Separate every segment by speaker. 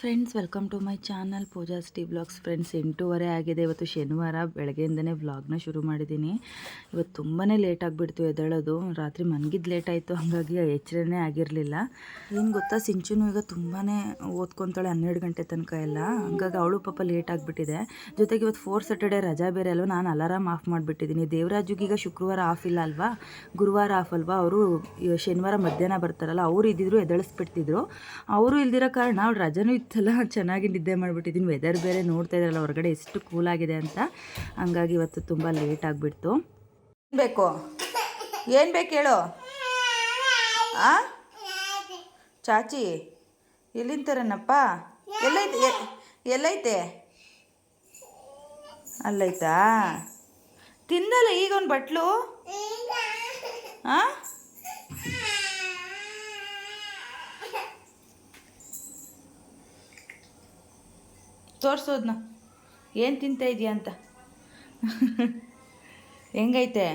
Speaker 1: Friends welcome to my channel Pooja ಸ್ಟಿ blogs friends ಎಂಟೂವರೆ ಆಗಿದೆ. ಇವತ್ತು ಶನಿವಾರ, ಬೆಳಗ್ಗೆಯಿಂದನೇ ವ್ಲಾಗ್ನ ಶುರು ಮಾಡಿದ್ದೀನಿ. ಇವತ್ತು ತುಂಬಾ ಲೇಟ್ ಆಗಿಬಿಡ್ತು ಎದ್ದೇಳೋದು. ರಾತ್ರಿ ಮನ್ಗಿದ್ದು ಲೇಟ್ ಆಯಿತು, ಹಾಗಾಗಿ ಎಚ್ಚರನೇ ಆಗಿರಲಿಲ್ಲ. ಏನು ಗೊತ್ತಾ, ಸಿಂಚುನು ಈಗ ತುಂಬಾ ಓದ್ಕೊತಾಳೆ ಹನ್ನೆರಡು ಗಂಟೆ ತನಕ ಎಲ್ಲ. ಹಾಗಾಗಿ ಅವಳು ಪಾಪ ಲೇಟ್ ಆಗಿಬಿಟ್ಟಿದೆ. ಜೊತೆಗೆ ಇವತ್ತು ಫೋರ್ ಸ್ಯಾಟರ್ಡೆ ರಜಾ ಬೇರೆ ಅಲ್ವಾ? ನಾನು ಅಲಾರಾಮ್ ಆಫ್ ಮಾಡಿಬಿಟ್ಟಿದ್ದೀನಿ. ಈಗ ಶುಕ್ರವಾರ ಆಫ್ ಇಲ್ಲ ಅಲ್ವಾ? ಗುರುವಾರ ಆಫ್ ಅಲ್ವಾ? ಅವರು ಶನಿವಾರ ಮಧ್ಯಾಹ್ನ ಬರ್ತಾರಲ್ಲ, ಅವರು ಇದ್ದಿದ್ರು ಎದಳಿಸ್ಬಿಡ್ತಿದ್ರು ಅವರು ಇಲ್ದಿರೋ ಕಾರಣ ಅವ್ಳು ರಜನೂ ಇತ್ತಲ್ಲ ಚೆನ್ನಾಗಿ ನಿದ್ದೆ ಮಾಡಿಬಿಟ್ಟಿದ್ದೀನಿ. ವೆದರ್ ಬೇರೆ ನೋಡ್ತಾ ಇದ್ರಲ್ಲ, ಹೊರಗಡೆ ಎಷ್ಟು ಕೂಲ್ ಆಗಿದೆ ಅಂತ. ಹಂಗಾಗಿ ಇವತ್ತು ತುಂಬ ಲೇಟ್ ಆಗಿಬಿಡ್ತು. ಬೇಕು? ಏನು ಬೇಕು ಹೇಳು? ಆ? ಚಾಚಿ ಎಲ್ಲಿಂತಾರನಪ್ಪ ಎಲ್ಲೈತೆ, ಎ- ಎಲ್ಲೈತೆ? ಅಲ್ಲೈತಾ? ತಿಂದಲ್ಲ ಈಗ ಒಂದು ಬಟ್ಲು? ಹಾಂ ತೋರಿಸೋದ್ನ. ಏನು ತಿಂತ ಇದೆಯಾ ಅಂತ? ಹೆಂಗೈತೆ?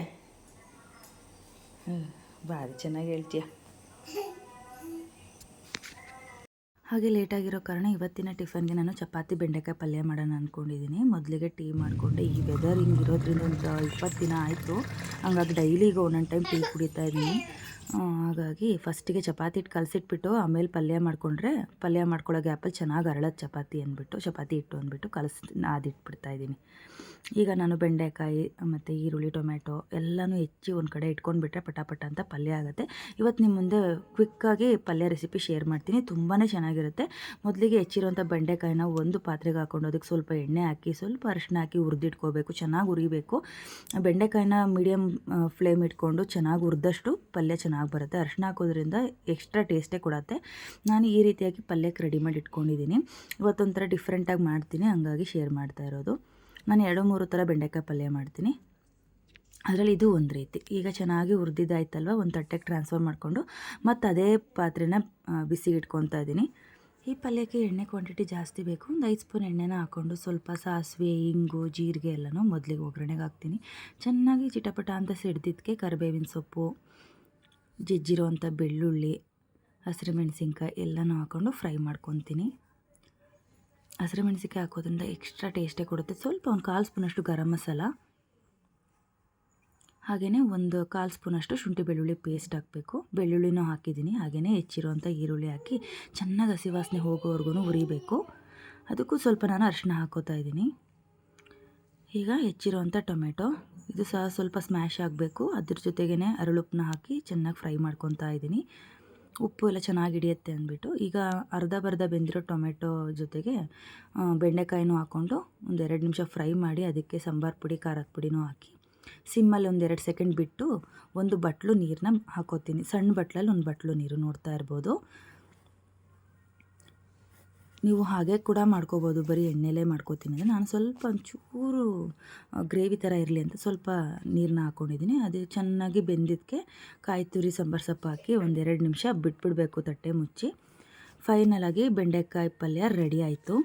Speaker 1: ಭಾರಿ ಚೆನ್ನಾಗಿ ಹೇಳ್ತೀಯ. ಹಾಗೆ ಲೇಟಾಗಿರೋ ಕಾರಣ ಇವತ್ತಿನ ಟಿಫನ್ಗೆ ನಾನು ಚಪಾತಿ, ಬೆಂಡೆಕಾಯಿ ಪಲ್ಯ ಮಾಡೋಣ ಅಂದ್ಕೊಂಡಿದ್ದೀನಿ ಮೊದಲಿಗೆ ಟೀ ಮಾಡಿಕೊಂಡೆ. ಈ ವೆದರ್ ಹಿಂಗೆ ಇರೋದ್ರಿಂದ ಒಂದು ಇಪ್ಪತ್ತು ದಿನ ಆಯಿತು. ಹಂಗಾಗಿ ಡೈಲಿ ಈಗ ಒಂದೊಂದು ಟೈಮ್ ಟೀ ಕುಡಿತಾ ಇದ್ದೀನಿ. ಹಾಗಾಗಿ ಫಸ್ಟಿಗೆ ಚಪಾತಿ ಹಿಟ್ಟು ಕಲಸಿಟ್ಬಿಟ್ಟು ಆಮೇಲೆ ಪಲ್ಯ ಮಾಡಿಕೊಂಡ್ರೆ ಪಲ್ಯ ಮಾಡ್ಕೊಳ್ಳೋ ಗ್ಯಾಪಲ್ಲಿ ಚೆನ್ನಾಗಿ ಅರಳೋದು ಚಪಾತಿ ಅಂದ್ಬಿಟ್ಟು, ಚಪಾತಿ ಹಿಟ್ಟು ಅಂದ್ಬಿಟ್ಟು ಕಲಸಿ ಅದಿಟ್ಬಿಡ್ತಾ ಇದ್ದೀನಿ. ಈಗ ನಾನು ಬೆಂಡೆಕಾಯಿ, ಮತ್ತು ಈರುಳ್ಳಿ ಟೊಮೆಟೊ ಎಲ್ಲನೂ ಹೆಚ್ಚಿ ಒಂದು ಕಡೆ ಇಟ್ಕೊಂಡ್ಬಿಟ್ರೆ ಪಟಾಪಟ ಅಂತ ಪಲ್ಯ ಆಗುತ್ತೆ. ಇವತ್ತು ನಿಮ್ಮ ಮುಂದೆ ಕ್ವಿಕ್ಕಾಗಿ ಪಲ್ಯ ರೆಸಿಪಿ ಶೇರ್ ಮಾಡ್ತೀನಿ ತುಂಬಾ ಚೆನ್ನಾಗಿರುತ್ತೆ. ಮೊದಲಿಗೆ ಹೆಚ್ಚಿರುವಂಥ ಬೆಂಡೆಕಾಯಿನ ಒಂದು ಪಾತ್ರೆಗೆ ಹಾಕೊಂಡು ಅದಕ್ಕೆ ಸ್ವಲ್ಪ ಎಣ್ಣೆ ಹಾಕಿ, ಸ್ವಲ್ಪ ಅರಿಶಿನ ಹಾಕಿ ಹುರಿದಿಟ್ಕೋಬೇಕು, ಚೆನ್ನಾಗಿ ಹುರಿಬೇಕು. ಬೆಂಡೆಕಾಯಿನ ಮೀಡಿಯಮ್ ಫ್ಲೇಮ್ ಇಟ್ಕೊಂಡು ಚೆನ್ನಾಗಿ ಹುರಿದಷ್ಟು ಪಲ್ಯ ಚೆನ್ನಾಗಿ ಬರುತ್ತೆ. ಅರ್ಶಿನ ಹಾಕೋದ್ರಿಂದ ಎಕ್ಸ್ಟ್ರಾ ಟೇಸ್ಟೇ ಕೊಡುತ್ತೆ. ನಾನು ಈ ರೀತಿಯಾಗಿ ಪಲ್ಯಕ್ಕೆ ರೆಡಿ ಮಾಡಿ ಇಟ್ಕೊಂಡಿದ್ದೀನಿ. ಇವತ್ತೊಂಥರ ಡಿಫ್ರೆಂಟಾಗಿ ಮಾಡ್ತೀನಿ. ಹಂಗಾಗಿ ಶೇರ್ ಮಾಡ್ತಾ ಇರೋದು. ನಾನು ಎರಡು ಮೂರು ಥರ ಬೆಂಡೆಕಾಯಿ ಪಲ್ಯ ಮಾಡ್ತೀನಿ. ಅದರಲ್ಲಿ ಇದು ಒಂದು ರೀತಿ. ಈಗ ಚೆನ್ನಾಗಿ ಹುರಿದಿದ್ದಾಯ್ತಲ್ವ? ಒಂದು ತಟ್ಟೆಗೆ ಟ್ರಾನ್ಸ್ಫರ್ ಮಾಡಿಕೊಂಡು ಮತ್ತು ಅದೇ ಪಾತ್ರೆನ ಬಿಸಿ ಇಟ್ಕೊತಾ ಇದ್ದೀನಿ. ಈ ಪಲ್ಯಕ್ಕೆ ಎಣ್ಣೆ ಕ್ವಾಂಟಿಟಿ ಜಾಸ್ತಿ ಬೇಕು. ಒಂದು ಐದು ಸ್ಪೂನ್ ಎಣ್ಣೆನ ಹಾಕ್ಕೊಂಡು ಸ್ವಲ್ಪ ಸಾಸಿವೆ, ಇಂಗು, ಜೀರಿಗೆ ಎಲ್ಲನೂ ಮೊದಲಿಗೆ ಒಗ್ಗರಣೆಗೆ ಹಾಕ್ತೀನಿ. ಚೆನ್ನಾಗಿ ಚಿಟಪಟ ಅಂತ ಸಿಡ್ದಿದ್ದಕ್ಕೆ ಕರಿಬೇವಿನ ಸೊಪ್ಪು ಜಜ್ಜಿರೋವಂಥ ಬೆಳ್ಳುಳ್ಳಿ, ಹಸಿರು ಮೆಣಸಿನ್ಕಾಯಿ ಎಲ್ಲನೂ ಹಾಕ್ಕೊಂಡು ಫ್ರೈ ಮಾಡ್ಕೊತೀನಿ. ಹಸಿರುಮೆಣಸಿನ್ಕಾಯಿ ಹಾಕೋದ್ರಿಂದ ಎಕ್ಸ್ಟ್ರಾ ಟೇಸ್ಟೇ ಕೊಡುತ್ತೆ. ಸ್ವಲ್ಪ ಒಂದು ಕಾಲು ಸ್ಪೂನಷ್ಟು ಗರಂ ಮಸಾಲ ಹಾಗೆಯೇ ಒಂದು ಕಾಲು ಸ್ಪೂನಷ್ಟು ಶುಂಠಿ ಬೆಳ್ಳುಳ್ಳಿ ಪೇಸ್ಟ್ ಹಾಕಬೇಕು. ಬೆಳ್ಳುಳ್ಳಿನೂ ಹಾಕಿದ್ದೀನಿ ಹಾಗೆಯೇ ಹೆಚ್ಚಿರುವಂಥ ಈರುಳ್ಳಿ ಹಾಕಿ ಚೆನ್ನಾಗಿ ಹಸಿ ವಾಸನೆ ಹೋಗೋವರೆಗೂ ಹುರಿಬೇಕು. ಅದಕ್ಕೂ ಸ್ವಲ್ಪ ನಾನು ಅರಿಶಿನ ಹಾಕೋತಾ ಇದ್ದೀನಿ. ಈಗ ಹೆಚ್ಚಿರುವಂಥ ಟೊಮೆಟೊ, ಇದು ಸಹ ಸ್ವಲ್ಪ ಸ್ಮ್ಯಾಶ್ ಆಗಬೇಕು. ಅದ್ರ ಜೊತೆಗೇ ಅರಳುಪ್ಪನ್ನ ಹಾಕಿ ಚೆನ್ನಾಗಿ ಫ್ರೈ ಮಾಡ್ಕೊತಾ ಇದ್ದೀನಿ. ಉಪ್ಪು ಎಲ್ಲ ಚೆನ್ನಾಗಿ ಹಿಡಿಯುತ್ತೆ ಅಂದ್ಬಿಟ್ಟು. ಈಗ ಅರ್ಧ ಬರ್ಧ ಬೆಂದಿರೋ ಟೊಮೆಟೊ ಜೊತೆಗೆ ಬೆಂಡೆಕಾಯಿನೂ ಹಾಕ್ಕೊಂಡು ಒಂದು ಎರಡು ನಿಮಿಷ ಫ್ರೈ ಮಾಡಿ ಅದಕ್ಕೆ ಸಾಂಬಾರು ಪುಡಿ, ಖಾರದ ಪುಡಿನೂ ಹಾಕಿ ಸಿಮ್ಮಲ್ಲಿ ಒಂದು ಎರಡು ಸೆಕೆಂಡ್ ಬಿಟ್ಟು ಒಂದು ಬಟ್ಲು ನೀರನ್ನ ಹಾಕೋತೀನಿ. ಸಣ್ಣ ಬಟ್ಲಲ್ಲಿ ಒಂದು ಬಟ್ಲು ನೀರು ನೋಡ್ತಾ ಇರ್ಬೋದು. ನೀವು ಹಾಗೆ ಕೂಡ ಮಾಡ್ಕೋಬೋದು. ಬರೀ ಎಣ್ಣೆಲೇ ಮಾಡ್ಕೋತೀನಿ ಅಂದರೆ ನಾನು ಸ್ವಲ್ಪ ಒಂಚೂರು ಗ್ರೇವಿ ಥರ ಇರಲಿ ಅಂತ ಸ್ವಲ್ಪ ನೀರನ್ನ ಹಾಕ್ಕೊಂಡಿದ್ದೀನಿ ಅದು ಚೆನ್ನಾಗಿ ಬೆಂದಿದ್ದಕ್ಕೆ ಕಾಯಿ ತುರಿ, ಸಾಂಬಾರು ಸೊಪ್ಪು ಹಾಕಿ ಒಂದೆರಡು ನಿಮಿಷ ಬಿಟ್ಬಿಡಬೇಕು ತಟ್ಟೆ ಮುಚ್ಚಿ. ಫೈನಲಾಗಿ ಬೆಂಡೆಕಾಯಿ ಪಲ್ಯ ರೆಡಿ ಆಯಿತು.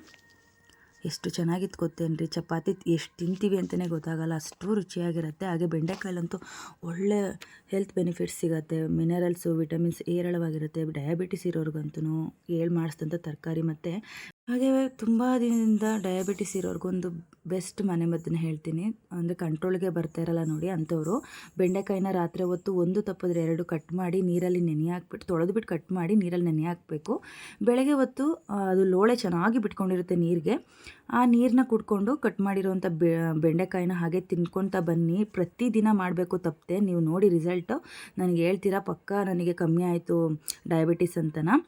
Speaker 1: ಎಷ್ಟು ಚೆನ್ನಾಗಿತ್ತು ಗೊತ್ತೇನ್ರಿ? ಚಪಾತಿ ಎಷ್ಟು ತಿಂತೀವಿ ಅಂತಲೇ ಗೊತ್ತಾಗಲ್ಲ. ಅಷ್ಟು ರುಚಿಯಾಗಿರುತ್ತೆ. ಹಾಗೆ ಬೆಂಡೆಕಾಯಲ್ಲಂತೂ ಒಳ್ಳೆ ಹೆಲ್ತ್ ಬೆನಿಫಿಟ್ಸ್ ಸಿಗುತ್ತೆ. ಮಿನರಲ್ಸು ವಿಟಮಿನ್ಸ್ ಹೇರಳವಾಗಿರುತ್ತೆ ಡಯಾಬಿಟಿಸ್ ಇರೋರ್ಗಂತೂ ಹೇಳಿ ಮಾಡಿಸಿದಂಥ ತರಕಾರಿ ಮತ್ತು ಹಾಗೆ ತುಂಬ ದಿನದಿಂದ ಡಯಾಬಿಟಿಸ್ ಇರೋರಿಗೊಂದು ಬೆಸ್ಟ್ ಮನೆಮದ್ದನ್ನ ಹೇಳ್ತೀನಿ. ಅಂದರೆ ಕಂಟ್ರೋಲ್ಗೆ ಬರ್ತಾ ಇರಲ್ಲ ನೋಡಿ ಅಂಥವರು. ಬೆಂಡೆಕಾಯಿನ ರಾತ್ರಿ ಹೊತ್ತು ಒಂದು ತಪ್ಪಿದ್ರೆ ಎರಡು ಕಟ್ ಮಾಡಿ ನೀರಲ್ಲಿ ನೆನೆ ಹಾಕ್ಬಿಟ್ಟು ತೊಳೆದ್ಬಿಟ್ಟು ಕಟ್ ಮಾಡಿ ನೀರಲ್ಲಿ ನೆನೆ ಹಾಕಬೇಕು. ಬೆಳಗ್ಗೆ ಹೊತ್ತು ಅದು ಲೋಳೆ ಚೆನ್ನಾಗಿ ಬಿಟ್ಕೊಂಡಿರುತ್ತೆ ನೀರಿಗೆ. ಆ ನೀರನ್ನ ಕುಡ್ಕೊಂಡು ಕಟ್ ಮಾಡಿರೋವಂಥ ಬೆಂಡೆಕಾಯಿನ ಹಾಗೆ ತಿನ್ಕೊತಾ ಬನ್ನಿ. ಪ್ರತಿದಿನ ಮಾಡಬೇಕು ತಪ್ಪದೆ. ನೀವು ನೋಡಿ ರಿಸಲ್ಟು ನನಗೆ ಹೇಳ್ತೀರಾ, ಪಕ್ಕ, ನನಗೆ ಕಮ್ಮಿ ಆಯಿತು ಡಯಾಬಿಟಿಸ್ ಅಂತನ.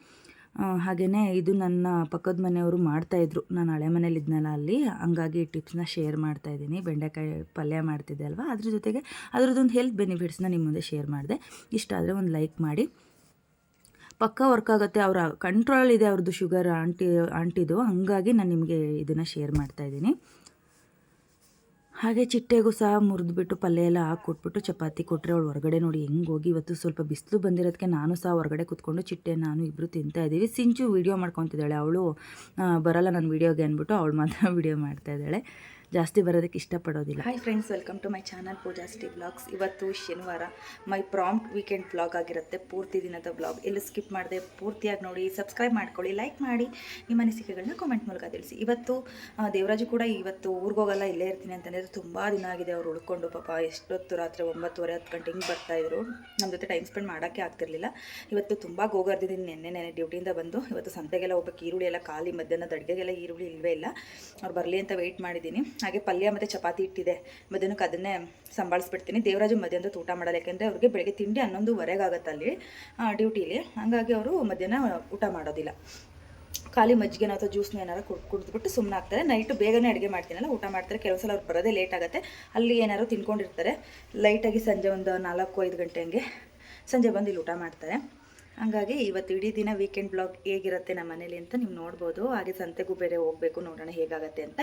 Speaker 1: ಹಾಗೆಯೇ ಇದು ನನ್ನ ಪಕ್ಕದ ಮನೆಯವರು ಮಾಡ್ತಾಯಿದ್ರು ನಾನು ಹಳೆ ಮನೇಲಿ ಇದ್ನಲ್ಲ ಅಲ್ಲಿ. ಹಂಗಾಗಿ ಈ ಟಿಪ್ಸ್ನ ಶೇರ್ ಮಾಡ್ತಾ ಇದ್ದೀನಿ. ಬೆಂಡೆಕಾಯಿ ಪಲ್ಯ ಮಾಡ್ತಿದ್ದೆ ಅಲ್ವಾ? ಅದ್ರ ಜೊತೆಗೆ ಅದರದ್ದೊಂದು ಹೆಲ್ತ್ ಬೆನಿಫಿಟ್ಸ್ನ ನಿಮ್ಮ ಮುಂದೆ ಶೇರ್ ಮಾಡಿದೆ. ಇಷ್ಟ ಆದರೆ ಒಂದು ಲೈಕ್ ಮಾಡಿ. ಪಕ್ಕ ವರ್ಕ್ ಆಗುತ್ತೆ, ಅವರ ಕಂಟ್ರೋಲ್ ಇದೆ ಅವ್ರದ್ದು ಶುಗರ್ ಆಂಟಿ ಆಂಟಿದು ಹಂಗಾಗಿ ನಾನು ನಿಮಗೆ ಇದನ್ನು ಶೇರ್ ಮಾಡ್ತಾ ಇದ್ದೀನಿ. ಹಾಗೆ ಚಿಟ್ಟೆಗೂ ಸಹ ಮುರಿದ್ಬಿಟ್ಟು ಪಲ್ಯ ಎಲ್ಲ ಹಾಕ್ಕೊಟ್ಬಿಟ್ಟು ಚಪಾತಿ ಕೊಟ್ಟರೆ ಅವಳು ಹೊರಗಡೆ ನೋಡಿ ಹೆಂಗೆ ಹೋಗಿ ಇವತ್ತು ಸ್ವಲ್ಪ ಬಿಸಿಲು ಬಂದಿರೋದಕ್ಕೆ ನಾನು ಸಹ ಹೊರಗಡೆ ಕೂತ್ಕೊಂಡು ಚಿಟ್ಟೆ ನಾನು ಇಬ್ಬರು ತಿಂತಾ ಇದ್ದೀವಿ. ಸಿಂಚು ವೀಡಿಯೋ ಮಾಡ್ಕೊತಿದ್ದಾಳೆ. ಅವಳು ಬರಲ್ಲ ನನ್ನ ವೀಡಿಯೋಗೆ ಅಂದ್ಬಿಟ್ಟು ಅವಳು ಮಾತ್ರ ವೀಡಿಯೋ ಮಾಡ್ತಾ ಇದ್ದಾಳೆ. ಜಾಸ್ತಿ ಬರೋದಕ್ಕೆ ಇಷ್ಟಪಡೋದಿಲ್ಲ. Hi friends welcome to my channel Pooja ಸ್ಟಿ blogs ಇವತ್ತು ಶನಿವಾರ ಮೈ ಪ್ರಾಂಪ್ಟ್ ವೀಕೆಂಡ್ ಬ್ಲಾಗ್ ಆಗಿರುತ್ತೆ. ಪೂರ್ತಿ ದಿನದ ಬ್ಲಾಗ್ ಎಲ್ಲೂ ಸ್ಕಿಪ್ ಮಾಡಿದೆ, ಪೂರ್ತಿಯಾಗಿ ನೋಡಿ ಸಬ್ಸ್ಕ್ರೈಬ್ ಮಾಡ್ಕೊಳ್ಳಿ ಲೈಕ್ ಮಾಡಿ, ನಿಮ್ಮ ಅನಿಸಿಕೆಗಳನ್ನ ಕಾಮೆಂಟ್ ಮೂಲಕ ತಿಳಿಸಿ. ಇವತ್ತು ದೇವರಾಜು ಕೂಡ ಇವತ್ತು ಊರಿಗೆ ಹೋಗಲ್ಲ, ಇಲ್ಲೇ ಇರ್ತೀನಿ ಅಂತಂದರೆ ತುಂಬ ದಿನ ಆಗಿದೆ. ಅವ್ರು ಉಳ್ಕೊಂಡು, ಪಾಪ ಎಷ್ಟೊತ್ತು ರಾತ್ರಿ ಒಂಬತ್ತುವರೆ, ಹತ್ತು ಗಂಟೆ ಹಿಂಗೆ ಬರ್ತಾಯಿದ್ರು ನಮ್ಮ ಜೊತೆ ಟೈಮ್ ಸ್ಪೆಂಡ್ ಮಾಡೋಕ್ಕೆ ಆಗ್ತಿರ್ಲಿಲ್ಲ. ಇವತ್ತು ತುಂಬ ಗೋಗರ್ದಿದ್ದೀನಿ ನೆನ್ನೆ ನೆನೆ ಡ್ಯೂಟಿಯಿಂದ ಬಂದು. ಇವತ್ತು ಸಂತೆಗೆಲ್ಲ ಒಬ್ಬಕ್ಕೆ ಈರುಳ್ಳಿ ಎಲ್ಲ ಖಾಲಿ, ಮಧ್ಯಾಹ್ನದ ಅಡುಗೆಗೆಲ್ಲ ಈರುಳ್ಳಿ ಇಲ್ಲವೇ ಇಲ್ಲ. ಅವ್ರು ಬರಲಿ ಅಂತ ವೆಯ್ಟ್ ಮಾಡಿದ್ದೀನಿ ಹಾಗೆ ಪಲ್ಯ ಮತ್ತು ಚಪಾತಿ ಇಟ್ಟಿದೆ. ಮಧ್ಯಾಹ್ನಕ್ಕೆ ಅದನ್ನೇ ಸಂಭಾಳಿಸ್ಬಿಡ್ತೀನಿ. ದೇವರಾಜು ಮಧ್ಯಾಹ್ನದ ಊಟ ಮಾಡಲ್ಲ, ಯಾಕೆಂದರೆ ಅವ್ರಿಗೆ ಬೆಳಗ್ಗೆ ತಿಂಡಿ ಹನ್ನೊಂದುವರೆಗೆ ಆಗುತ್ತೆ ಅಲ್ಲಿ ಡ್ಯೂಟಿಲಿ. ಹಾಗಾಗಿ ಅವರು ಮಧ್ಯಾಹ್ನ ಊಟ ಮಾಡೋದಿಲ್ಲ. ಖಾಲಿ ಮಜ್ಜಿಗೆನ ಅಥವಾ ಜ್ಯೂಸ್ನ ಏನಾರು ಕುಡ್, ಕುಡಿದ್ಬಿಟ್ಟು ಸುಮ್ಮನೆ ಆಗ್ತಾರೆ ನೈಟು ಬೇಗನೆ ಅಡುಗೆ ಮಾಡ್ತೀನಲ್ಲ, ಊಟ ಮಾಡ್ತಾರೆ. ಕೆಲವು ಸಲ ಅವ್ರು ಬರೋದೇ ಲೇಟ್ ಆಗುತ್ತೆ. ಅಲ್ಲಿ ಏನಾದ್ರು ತಿನ್ಕೊಂಡಿರ್ತಾರೆ. ಲೈಟಾಗಿ ಸಂಜೆ ಒಂದು ನಾಲ್ಕು ಐದು ಗಂಟೆ ಹಂಗೆ ಸಂಜೆ ಬಂದು ಇಲ್ಲಿ ಊಟ ಮಾಡ್ತಾರೆ. ಹಂಗಾಗಿ ಇವತ್ತು ಇಡೀ ದಿನ ವೀಕೆಂಡ್ ಬ್ಲಾಗ್ ಹೇಗಿರುತ್ತೆ ನಮ್ಮ ಮನೇಲಿ ಅಂತ ನೀವು ನೋಡ್ಬೋದು. ಹಾಗೆ ಸಂತೆಗೂ ಬೇರೆ ಹೋಗಬೇಕು, ನೋಡೋಣ ಹೇಗಾಗತ್ತೆ ಅಂತ.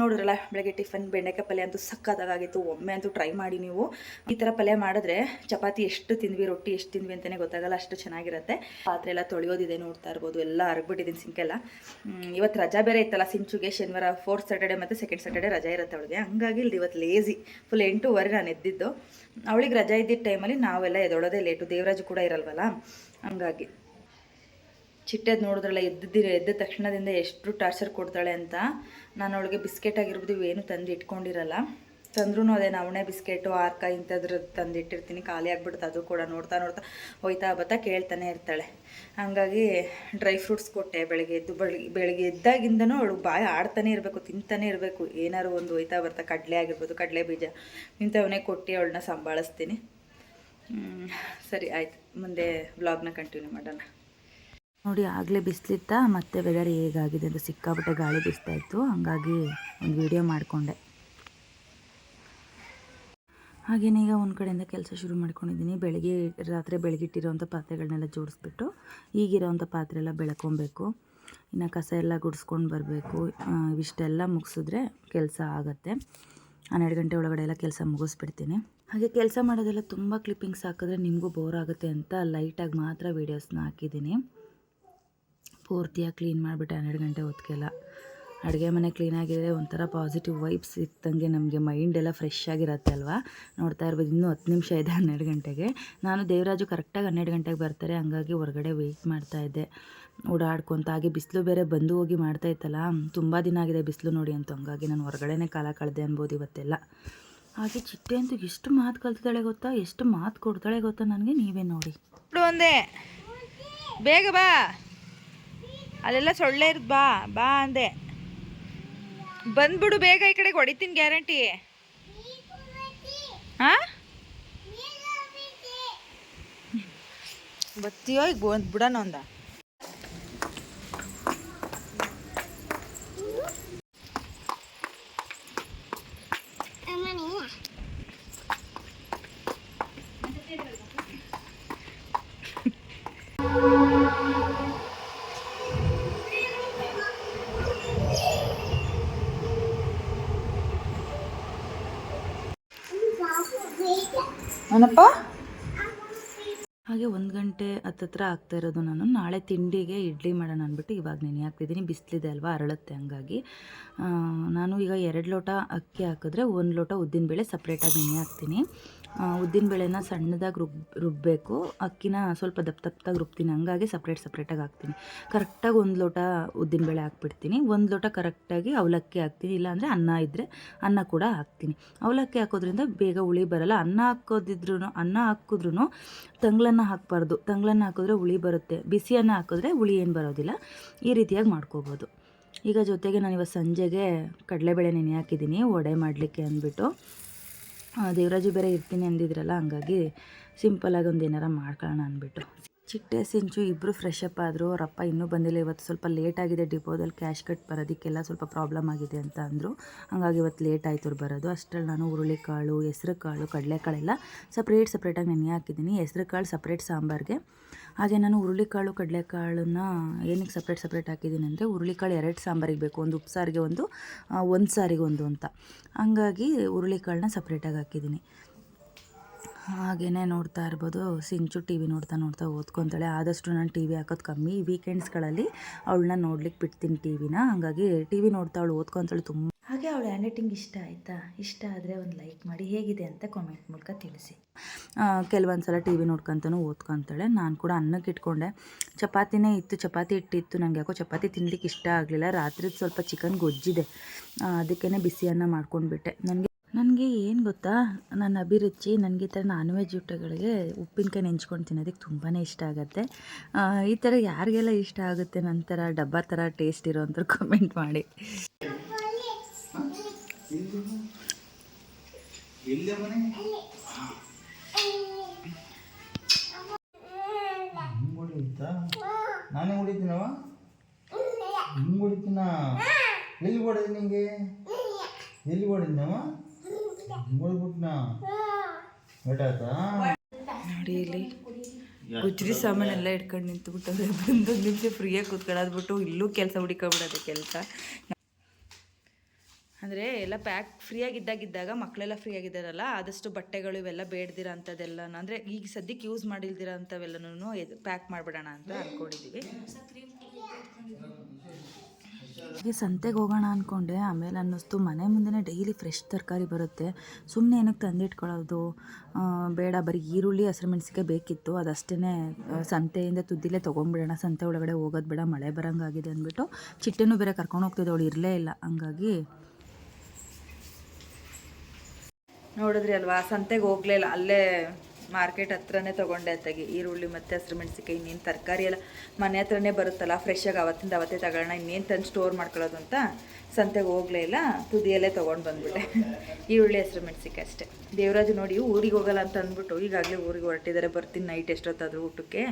Speaker 1: ನೋಡಿದ್ರಲ್ಲ, ಬೆಳಗ್ಗೆ ಟಿಫನ್ ಬೆಂಡೆಕಾಯಿ ಪಲ್ಯ ಅಂತೂ ಸಕ್ಕತ್ತಾಗಿತ್ತು ಒಮ್ಮೆ ಅಂತೂ ಟ್ರೈ ಮಾಡಿ ನೀವು. ಈ ಥರ ಪಲ್ಯ ಮಾಡಿದ್ರೆ ಚಪಾತಿ ಎಷ್ಟು ತಿಂದ್ವಿ, ರೊಟ್ಟಿ ಎಷ್ಟು ತಿಂದ್ವಿ ಅಂತಲೇ ಗೊತ್ತಾಗಲ್ಲ, ಅಷ್ಟು ಚೆನ್ನಾಗಿರುತ್ತೆ. ಪಾತ್ರೆ ಎಲ್ಲ ತೊಳೆಯೋದಿದೆ ನೋಡ್ತಾ ಇರ್ಬೋದು. ಎಲ್ಲ ಅರ್ಗ್ಬಿಟ್ಟಿದ್ದೀನಿ ಸಿಂಕೆಲ್ಲ ಇವತ್ತು ರಜಾ ಬೇರೆ ಇತ್ತಲ್ಲ, ಸಿಂಚುಗೆ, ಶನಿವಾರ ಫೋರ್ತ್ ಸ್ಯಾಟರ್ಡೆ ಮತ್ತು ಸೆಕೆಂಡ್ ಸ್ಯಾಟರ್ಡೇ ರಜಾ ಇರುತ್ತೆ ಅವಳಿಗೆ. ಹಂಗಾಗಿ ಇಲ್ಲಿ ಇವತ್ತು ಲೇಸಿ ಫುಲ್ ಎಂಟೂವರೆ ನಾನು ಎದ್ದಿದ್ದು. ಅವಳಿಗೆ ರಜಾ ಇದ್ದಿದ್ದ ಟೈಮಲ್ಲಿ ನಾವೆಲ್ಲ ಎದೊಳೋದೇ ಲೇಟು ದೇವರಾಜು ಕೂಡ ಇರಲ್ವಲ್ಲ? ಹಂಗಾಗಿ. ಚಿಟ್ಟೆದು ನೋಡಿದ್ರಲ್ಲ, ಎದ್ದಿದ್ದೀರ, ಎದ್ದ ತಕ್ಷಣದಿಂದ ಎಷ್ಟು ಟಾರ್ಚರ್ ಕೊಡ್ತಾಳೆ ಅಂತ. ನಾನು ಅವಳಿಗೆ ಬಿಸ್ಕೆಟ್ ಆಗಿರ್ಬೋದು, ಇವೇನು ತಂದು ಇಟ್ಕೊಂಡಿರಲ್ಲ. ತಂದ್ರೂ ಅದೇ ನವಣೆ ಬಿಸ್ಕೆಟು, ಆರ್ಕ ಇಂಥದ್ರ ತಂದಿಟ್ಟಿರ್ತೀನಿ. ಖಾಲಿ ಆಗಿಬಿಡುತ್ತೆ ಅದು ಕೂಡ ನೋಡ್ತಾ ನೋಡ್ತಾ ಹೋಯ್ತಾ ಬತ್ತಾ ಕೇಳ್ತಾನೆ ಇರ್ತಾಳೆ. ಹಾಗಾಗಿ ಡ್ರೈ ಫ್ರೂಟ್ಸ್ ಕೊಟ್ಟೆ ಬೆಳಗ್ಗೆ ಎದ್ದು. ಬೆಳಗ್ಗೆ ಬೆಳಗ್ಗೆ ಎದ್ದಾಗಿಂದನೂ ಅವಳು ಬಾಯಿ ಆಡ್ತಾನೆ ಇರಬೇಕು, ತಿಂತಾನೆ ಇರಬೇಕು. ಏನಾರು ಒಂದು ಹೋಯ್ತಾ ಬರ್ತಾ ಕಡಲೆ ಆಗಿರ್ಬೋದು, ಕಡಲೆ ಬೀಜ. ಇಂಥವನ್ನೇ ಕೊಟ್ಟು ಅವಳನ್ನ ಸಂಭಾಳಿಸ್ತೀನಿ. ಸರಿ ಆಯ್ತು. ಮುಂದೆ ವ್ಲಾಗ್ನ ಕಂಟಿನ್ಯೂ ಮಾಡೋಣ. ನೋಡಿ, ಆಗಲೇ ಬಿಸಿಲಿತ್ತ, ಮತ್ತೆ ವೆದರ್ ಹೇಗಾಗಿದೆ ಅಂತ ಸಿಕ್ಕಾಪಟ್ಟೆ ಗಾಳಿ ಬಿಸ್ತಾಯಿತ್ತು ಹಂಗಾಗಿ ಒಂದು ವಿಡಿಯೋ ಮಾಡಿಕೊಂಡೆ. ಹಾಗೇನೇ ಈಗ ಒಂದು ಕಡೆಯಿಂದ ಕೆಲಸ ಶುರು ಮಾಡ್ಕೊಂಡಿದ್ದೀನಿ. ಬೆಳಗ್ಗೆ ರಾತ್ರಿ ಬೆಳಗಿಟ್ಟಿರೋಂಥ ಪಾತ್ರೆಗಳನ್ನೆಲ್ಲ ಜೋಡಿಸ್ಬಿಟ್ಟು ಈಗಿರೋವಂಥ ಪಾತ್ರೆ ಎಲ್ಲ ಬೆಳ್ಕೊಬೇಕು. ಇನ್ನು ಕಸ ಎಲ್ಲ ಗುಡಿಸ್ಕೊಂಡು ಬರಬೇಕು. ಇವಿಷ್ಟೆಲ್ಲ ಮುಗಿಸಿದ್ರೆ ಕೆಲಸ ಆಗುತ್ತೆ. ಹನ್ನೆರಡು ಗಂಟೆ ಒಳಗಡೆ ಎಲ್ಲ ಕೆಲಸ ಮುಗಿಸ್ಬಿಡ್ತೀನಿ. ಹಾಗೆ ಕೆಲಸ ಮಾಡೋದೆಲ್ಲ ತುಂಬ ಕ್ಲಿಪ್ಪಿಂಗ್ಸ್ ಹಾಕಿದ್ರೆ ನಿಮಗೂ ಬೋರ್ ಆಗುತ್ತೆ ಅಂತ ಲೈಟಾಗಿ ಮಾತ್ರ ವೀಡಿಯೋಸ್ನ ಹಾಕಿದ್ದೀನಿ. ಪೂರ್ತಿಯಾಗಿ ಕ್ಲೀನ್ ಮಾಡಿಬಿಟ್ಟು ಹನ್ನೆರಡು ಗಂಟೆ ಹೊತ್ತಿಗೆಲ್ಲ ಅಡುಗೆ ಮನೆ ಕ್ಲೀನಾಗಿದ್ರೆ ಒಂಥರ ಪಾಸಿಟಿವ್ ವೈಬ್ಸ್ ಇತ್ತಂಗೆ ನಮಗೆ ಮೈಂಡ್ ಎಲ್ಲ ಫ್ರೆಶ್ ಆಗಿರುತ್ತೆ ಅಲ್ವಾ? ನೋಡ್ತಾ ಇರ್ಬೋದು, ಇನ್ನೂ ಹತ್ತು ನಿಮಿಷ ಇದೆ ಹನ್ನೆರಡು ಗಂಟೆಗೆ. ನಾನು ದೇವರಾಜು ಕರೆಕ್ಟಾಗಿ ಹನ್ನೆರಡು ಗಂಟೆಗೆ ಬರ್ತಾರೆ, ಹಂಗಾಗಿ ಹೊರಗಡೆ ವೆಯ್ಟ್ ಮಾಡ್ತಾ ಇದ್ದೆ. ಓಡಾಡ್ಕೊತ, ಹಾಗೆ ಬಿಸಿಲು ಬೇರೆ ಬಂದು ಹೋಗಿ ಮಾಡ್ತಾ ಇತ್ತಲ್ಲ, ತುಂಬ ದಿನ ಆಗಿದೆ ಬಿಸಿಲು ನೋಡಿ ಅಂತ, ಹಂಗಾಗಿ ನಾನು ಹೊರಗಡೆನೇ ಕಾಲ ಕಳೆದೆ ಅನ್ಬೋದು ಇವತ್ತೆಲ್ಲ. ಹಾಗೆ ಚಿಟ್ಟೆ ಅಂತೂ ಎಷ್ಟು ಮಾತು ಕಲ್ತಿದ್ದಾಳೆ ಗೊತ್ತಾ? ಎಷ್ಟು ಮಾತು ಕೊಡ್ತಾಳೆ ಗೊತ್ತಾ ನನಗೆ? ನೀವೇ ನೋಡಿ.
Speaker 2: ಒಂದೇ. ಬೇಗ ಬಾ. ಅಲ್ಲೆಲ್ಲ ಸೊಳ್ಳೆ ಇರ್ದು ಬಾ ಬಾ ಅಂದೆ. ಬಂದ್ಬಿಡು ಬೇಗ ಈ ಕಡೆಗೆ ಹೊಡಿತೀನಿ ಗ್ಯಾರಂಟಿ. ಹಾ? ಬತ್ತೀಯೋ ಈಗ ಬಂದ್ಬಿಡೋಣ ಒಂದ. ಏನಪ್ಪ?
Speaker 1: ಹಾಗೆ ಒಂದು ಗಂಟೆ ಹತ್ತತ್ರ ಆಗ್ತಾ ಇರೋದು ನಾನು. ನಾಳೆ ತಿಂಡಿಗೆ ಇಡ್ಲಿ ಮಾಡೋಣ ಅಂದ್ಬಿಟ್ಟು ಇವಾಗ ನೆನೆ ಹಾಕ್ತಿದ್ದೀನಿ. ಬಿಸಿಲಿದೆ ಅಲ್ವಾ, ಅರಳುತ್ತೆ ಹಂಗಾಗಿ. ನಾನು ಈಗ ಎರಡು ಲೋಟ ಅಕ್ಕಿ ಹಾಕಿದ್ರೆ ಒಂದು ಲೋಟ ಉದ್ದಿನಬೇಳೆ ಸಪ್ರೇಟಾಗಿ ನೆನೆ ಹಾಕ್ತೀನಿ. ಉದ್ದಿನಬೇಳೆನ ಸಣ್ಣದಾಗಿ ರುಬ್ ರುಬ್ಬಬೇಕು ಅಕ್ಕಿನ ಸ್ವಲ್ಪ ದಪ್ಪ ದಪ್ಪದಾಗಿ ರುಬ್ತೀನಿ. ಹಂಗಾಗಿ ಸಪ್ರೇಟ್ ಸಪ್ರೇಟಾಗಿ ಹಾಕ್ತೀನಿ. ಕರೆಕ್ಟಾಗಿ ಒಂದು ಲೋಟ ಉದ್ದಿನ ಬೇಳೆ ಹಾಕ್ಬಿಡ್ತೀನಿ. ಒಂದು ಲೋಟ ಕರೆಕ್ಟಾಗಿ ಅವಲಕ್ಕಿ ಹಾಕ್ತೀನಿ. ಇಲ್ಲಾಂದರೆ ಅನ್ನ ಇದ್ದರೆ ಅನ್ನ ಕೂಡ ಹಾಕ್ತೀನಿ. ಅವಲಕ್ಕಿ ಹಾಕೋದ್ರಿಂದ ಬೇಗ ಹುಳಿ ಬರಲ್ಲ. ಅನ್ನ ಹಾಕೋದಿದ್ರು ಅನ್ನ ಹಾಕಿದ್ರೂ ತಂಗ್ಳನ್ನು ಹಾಕಬಾರ್ದು. ತಂಗ್ಳನ್ನು ಹಾಕಿದ್ರೆ ಹುಳಿ ಬರುತ್ತೆ. ಬಿಸಿ ಅನ್ನ ಹಾಕಿದ್ರೆ ಹುಳಿ ಏನು ಬರೋದಿಲ್ಲ. ಈ ರೀತಿಯಾಗಿ ಮಾಡ್ಕೋಬೋದು. ಈಗ ಜೊತೆಗೆ ನಾನು ಇವತ್ತು ಸಂಜೆಗೆ ಕಡಲೆಬೇಳೆ ನೆನೆ ಹಾಕಿದ್ದೀನಿ. ವಡೆ ಮಾಡಲಿಕ್ಕೆ ಅಂದ್ಬಿಟ್ಟು. ದೇವರಾಜು ಬೇರೆ ಇರ್ತೀನಿ ಅಂದಿದ್ರಲ್ಲ ಹಂಗಾಗಿ ಸಿಂಪಲಾಗಿ ಒಂದು ಏನಾರ ಮಾಡ್ಕೊಳ್ಳೋಣ ಅಂದ್ಬಿಟ್ಟು. ಚಿಟ್ಟೆ, ಸಿಂಚು ಇಬ್ಬರು ಫ್ರೆಶ್ ಅಪ್ ಆದರು ಅವರಪ್ಪ ಇನ್ನೂ ಬಂದಿಲ್ಲ. ಇವತ್ತು ಸ್ವಲ್ಪ ಲೇಟ್ ಆಗಿದೆ ಡಿಪೋದಲ್ಲಿ ಕ್ಯಾಶ್ ಕಟ್ ಬರೋದಕ್ಕೆಲ್ಲ ಸ್ವಲ್ಪ ಪ್ರಾಬ್ಲಮ್ ಆಗಿದೆ ಅಂತ ಅಂದರು. ಹಂಗಾಗಿ ಇವತ್ತು ಲೇಟ್ ಆಯಿತು ಬರೋದು. ಅಷ್ಟರಲ್ಲಿ ನಾನು ಹುರುಳಿಕಾಳು ಹೆಸ್ರು ಕಾಳು ಕಡಲೆಕಾಳೆಲ್ಲ ಸಪ್ರೇಟ್ ಸಪ್ರೇಟಾಗಿ ನೆನೆ ಹಾಕಿದ್ದೀನಿ. ಹೆಸ್ರು ಕಾಳು ಸಪ್ರೇಟ್ ಸಾಂಬಾರಿಗೆ. ಹಾಗೆ ನಾನು ಹುರುಳಿಕಾಳು ಕಡಲೆಕಾಳನ್ನ ಏನಕ್ಕೆ ಸಪ್ರೇಟ್ ಸಪ್ರೇಟ್ ಹಾಕಿದ್ದೀನಿ ಅಂದರೆ ಹುರುಳಿಕಾಳು ಎರಡು ಸಾಂಬಾರಿಗೆ ಬೇಕು. ಒಂದು ಉಪ್ಪು ಸಾರಿಗೆ, ಒಂದು ಒಂದು ಸಾರಿಗೆ ಒಂದು ಅಂತ. ಹಂಗಾಗಿ ಹುರುಳಿಕಾಳನ್ನ ಸಪ್ರೇಟಾಗಿ ಹಾಕಿದ್ದೀನಿ. ಹಾಗೆಯೇ ನೋಡ್ತಾ ಇರ್ಬೋದು. ಸಿಂಚು ಟಿ ವಿ ನೋಡ್ತಾ ನೋಡ್ತಾ ಓದ್ಕೊತಾಳೆ. ಆದಷ್ಟು ನಾನು ಟಿ ವಿ ಹಾಕೋದು ಕಮ್ಮಿ. ವೀಕೆಂಡ್ಸ್ಗಳಲ್ಲಿ ಅವಳನ್ನ ನೋಡ್ಲಿಕ್ಕೆ ಬಿಡ್ತೀನಿ ಟಿ ವಿನ ಹಾಗಾಗಿ ಟಿ ವಿ ನೋಡ್ತಾ ಅವಳು ಓದ್ಕೊತಾಳೆ ತುಂಬ. ಹಾಗೆ ಅವಳು ಹ್ಯಾಂಡ್ ರೈಟಿಂಗ್ ಇಷ್ಟ ಆಯಿತಾ? ಇಷ್ಟ ಆದರೆ ಒಂದು ಲೈಕ್ ಮಾಡಿ. ಹೇಗಿದೆ ಅಂತ ಕಾಮೆಂಟ್ ಮೂಲಕ ತಿಳಿಸಿ. ಕೆಲವೊಂದು ಸಲ ಟಿ ವಿ ನೋಡ್ಕೊತಾನು ಓದ್ಕೊತಾಳೆ. ನಾನು ಕೂಡ ಅನ್ನಕ್ಕೆ ಇಟ್ಕೊಂಡೆ. ಚಪಾತಿನೇ ಇತ್ತು. ಚಪಾತಿ ಇಟ್ಟಿತ್ತು ನನಗೆ ಯಾಕೋ ಚಪಾತಿ ತಿನ್ಲಿಕ್ಕೆ ಇಷ್ಟ ಆಗಲಿಲ್ಲ. ರಾತ್ರಿ ಸ್ವಲ್ಪ ಚಿಕನ್ ಗೊಜ್ಜಿದೆ. ಅದಕ್ಕೇ ಬಿಸಿ ಅನ್ನ ಮಾಡ್ಕೊಂಡ್ಬಿಟ್ಟೆ. ನನಗೆ ನನಗೆ ಏನು ಗೊತ್ತಾ? ನನ್ನ ಅಭಿರುಚಿ ನನಗೆ ಈ ಥರ ನಾನ್ ವೆಜ್ ಊಟಗಳಿಗೆ ಉಪ್ಪಿನಕಾಯಿ ನೆಂಚ್ಕೊಂಡು ತಿನ್ನೋದಕ್ಕೆ ತುಂಬಾ ಇಷ್ಟ ಆಗುತ್ತೆ. ಆ, ಈ ಥರ ಯಾರಿಗೆಲ್ಲ ಇಷ್ಟ ಆಗುತ್ತೆ ನನ್ನ ಡಬ್ಬ ಡಬ್ಬಾ ಥರ ಟೇಸ್ಟ್ ಇರೋಂಥವ್ರು ಕಮೆಂಟ್ ಮಾಡಿ.
Speaker 3: ನಾನೇ ಹೊಡಿತೀನವ ಹಿಂಗ್ ಹೊಡಿತೀನ ಎಲ್ಲಿ ಹೊಡೆದ ನಿಂಗೆ? ಎಲ್ಲಿ ಹೊಡೆದ್ನವ
Speaker 1: ನೋಡಿ ಇಲ್ಲಿ ಗುಜ್ರಿ ಸಾಮಾನೆಲ್ಲ ಇಟ್ಕೊಂಡು ನಿಂತುಬಿಟ್ಟವ್ರೆ. ಬಂದೊಂದು ನಿಮಿಷ ಫ್ರೀಯಾಗಿ ಕೂತ್ಕೊಳ್ಳೋದ್ಬಿಟ್ಟು ಇಲ್ಲೂ ಕೆಲಸ ಹುಡಿಕೊಬಿಡೋದು ಕೆಲಸ. ಅಂದರೆ ಎಲ್ಲ ಪ್ಯಾಕ್ ಫ್ರೀಯಾಗಿದ್ದಾಗಿದ್ದಾಗ ಮಕ್ಕಳೆಲ್ಲ ಫ್ರೀಯಾಗಿದ್ದಾರಲ್ಲ ಆದಷ್ಟು ಬಟ್ಟೆಗಳು ಇವೆಲ್ಲ ಬೇಡದಿರೋ ಅಂಥದ್ದೆಲ್ಲ ಅಂದರೆ ಈಗ ಸದ್ಯಕ್ಕೆ ಯೂಸ್ ಮಾಡಿಲ್ದಿರ ಅಂಥವೆಲ್ಲನೂ ಪ್ಯಾಕ್ ಮಾಡಿಬಿಡೋಣ ಅಂತ ಅಂದ್ಕೊಂಡಿದ್ದೀವಿ ಹಾಗೆ ಸಂತೆಗೆ ಹೋಗೋಣ ಅಂದ್ಕೊಂಡೆ ಆಮೇಲೆ ಅನ್ನಿಸ್ತು, ಮನೆ ಮುಂದೆನೇ ಡೈಲಿ ಫ್ರೆಶ್ ತರಕಾರಿ ಬರುತ್ತೆ. ಸುಮ್ಮನೆ ಏನಕ್ಕೆ ತಂದಿಟ್ಕೊಳ್ಳೋದು? ಬೇಡ, ಬರೀ ಈರುಳ್ಳಿ, ಹಸಿರು ಮೆಣಸಿಗೆ ಬೇಕಿತ್ತು. ಅದಷ್ಟೇ ಸಂತೆಯಿಂದ ತುದ್ದಿಲೇ ತೊಗೊಂಬಿಡೋಣ ಸಂತೆ ಒಳಗಡೆ ಹೋಗೋದು ಬೇಡ, ಮಳೆ ಬರೋಂಗಾಗಿದೆ ಅಂದ್ಬಿಟ್ಟು ಚಿಟ್ಟೆನೂ ಬೇರೆ ಕರ್ಕೊಂಡು ಹೋಗ್ತಿದ್ದೆ. ಅವಳು ಇರಲೇ ಇಲ್ಲ. ಹಂಗಾಗಿ ನೋಡಿದ್ರಿ ಅಲ್ವಾ, ಸಂತೆಗೆ ಹೋಗ್ಲೇ ಇಲ್ಲ. ಅಲ್ಲೇ ಮಾರ್ಕೆಟ್ ಹತ್ರನೇ ತೊಗೊಂಡೆ ಅತ್ತಾಗಿ. ಈರುಳ್ಳಿ ಮತ್ತು ಹಸಿರು ಮೆಣಸಿಕಾಯಿ ಇನ್ನೇನು ತರಕಾರಿ ಎಲ್ಲ ಮನೆ ಹತ್ರನೇ ಬರುತ್ತಲ್ಲ ಫ್ರೆಶ್ಶಾಗಿ ಅವತ್ತಿಂದ ಅವತ್ತೇ ತಗೊಳ್ಳೋಣ, ಇನ್ನೇನು ತಂದು ಸ್ಟೋರ್ ಮಾಡ್ಕೊಳ್ಳೋದು ಅಂತ ಸಂತೆಗೆ ಹೋಗಲೇ ಇಲ್ಲ, ತುದಿಯಲ್ಲೇ ತೊಗೊಂಡು ಬಂದ್ಬಿಟ್ಟೆ. ಈರುಳ್ಳಿ, ಹಸಿರು ಮೆಣಸಿಕಾಯಿ ಅಷ್ಟೇ. ದೇವರಾಜು ನೋಡಿ, ಊರಿಗೆ ಹೋಗಲ್ಲ ಅಂತ ಅಂದ್ಬಿಟ್ಟು ಈಗಾಗಲೇ ಊರಿಗೆ ಹೊರಟಿದ್ದಾರೆ, ಬರ್ತೀನಿ ನೈಟ್ ಎಷ್ಟೊತ್ತಾದರೂ ಊಟಕ್ಕೆ.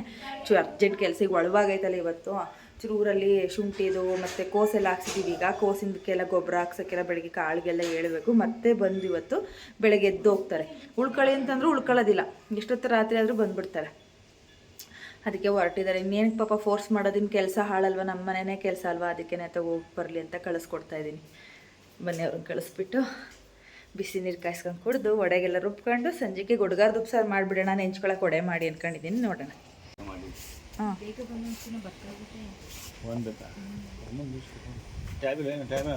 Speaker 1: ಚು ಅರ್ಜೆಂಟ್ ಕೆಲಸ ಈಗ ಒಳವಾಗೈತಲ್ಲ ಇವತ್ತು. ಚೂರು ಊರಲ್ಲಿ ಶುಂಠಿದು ಮತ್ತು ಕೋಸೆಲ್ಲ ಹಾಕ್ಸಿದ್ದೀವಿ ಈಗ ಕೋಸಿಂದಕ್ಕೆಲ್ಲ ಗೊಬ್ಬರ ಹಾಕ್ಸೋಕ್ಕೆಲ್ಲ ಬೆಳಗ್ಗೆ ಕಾಳಿಗೆಲ್ಲ ಹೇಳಬೇಕು. ಮತ್ತೆ ಬಂದು ಇವತ್ತು ಬೆಳಗ್ಗೆ ಎದ್ದು ಹೋಗ್ತಾರೆ. ಉಳ್ಕೊಳ್ಳಿ ಅಂತಂದ್ರೂ ಉಳ್ಕೊಳ್ಳೋದಿಲ್ಲ. ಎಷ್ಟೊತ್ತು ರಾತ್ರಿ ಆದರೂ ಬಂದುಬಿಡ್ತಾರೆ. ಅದಕ್ಕೆ ಹೊರಟಿದ್ದಾರೆ. ಇನ್ನೇನು ಪಾಪ ಫೋರ್ಸ್ ಮಾಡೋದಿನ ಕೆಲಸ ಹಾಳಲ್ವ? ನಮ್ಮ ಮನೆಯೇ ಕೆಲಸ ಅಲ್ವಾ? ಅದಕ್ಕೆ ತಗೋ ಹೋಗಿ ಬರಲಿ ಅಂತ ಕಳಿಸ್ಕೊಡ್ತಾ ಇದ್ದೀನಿ. ಬನ್ನಿ ಅವ್ರನ್ನ ಕಳಿಸ್ಬಿಟ್ಟು ಬಿಸಿ ನೀರು ಕಾಯಿಸ್ಕೊಂಡು ಕುಡಿದು ಒಡೆಗೆಲ್ಲ ರುಬ್ಕೊಂಡು ಸಂಜೆಗೆ ಗುಡ್ಗಾರ ಉಪ್ಸಾರು ಮಾಡಿಬಿಡೋಣ. ನೆಂಚ್ಕೊಳಕ್ಕೆ ಒಡೆ ಮಾಡಿ ಅಂದ್ಕೊಂಡಿದ್ದೀನಿ ನೋಡೋಣ. ಹಾಂ.
Speaker 3: ಒಂದು ಟ್ಯಾಬ್ ಏನು ಟ್ಯಾಬ್